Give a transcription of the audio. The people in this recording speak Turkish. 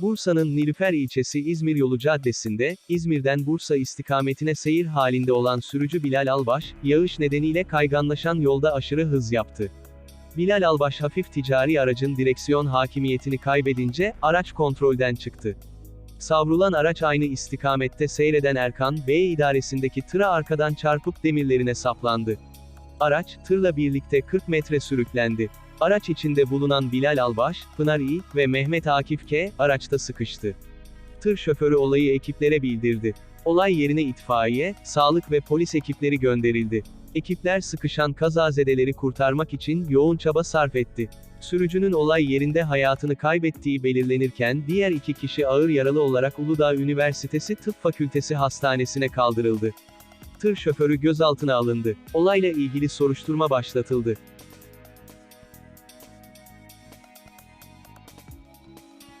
Bursa'nın Nilüfer ilçesi İzmir Yolu Caddesi'nde, İzmir'den Bursa istikametine seyir halinde olan sürücü Bilal Albaş, yağış nedeniyle kayganlaşan yolda aşırı hız yaptı. Bilal Albaş hafif ticari aracın direksiyon hakimiyetini kaybedince, araç kontrolden çıktı. Savrulan araç aynı istikamette seyreden Erkan Bey idaresindeki tıra arkadan çarpıp demirlerine saplandı. Araç, tırla birlikte 40 metre sürüklendi. Araç içinde bulunan Bilal Albaş, Pınar İ ve Mehmet Akif K, araçta sıkıştı. Tır şoförü olayı ekiplere bildirdi. Olay yerine itfaiye, sağlık ve polis ekipleri gönderildi. Ekipler sıkışan kazazedeleri kurtarmak için yoğun çaba sarf etti. Sürücünün olay yerinde hayatını kaybettiği belirlenirken diğer iki kişi ağır yaralı olarak Uludağ Üniversitesi Tıp Fakültesi Hastanesi'ne kaldırıldı. Tır şoförü gözaltına alındı. Olayla ilgili soruşturma başlatıldı.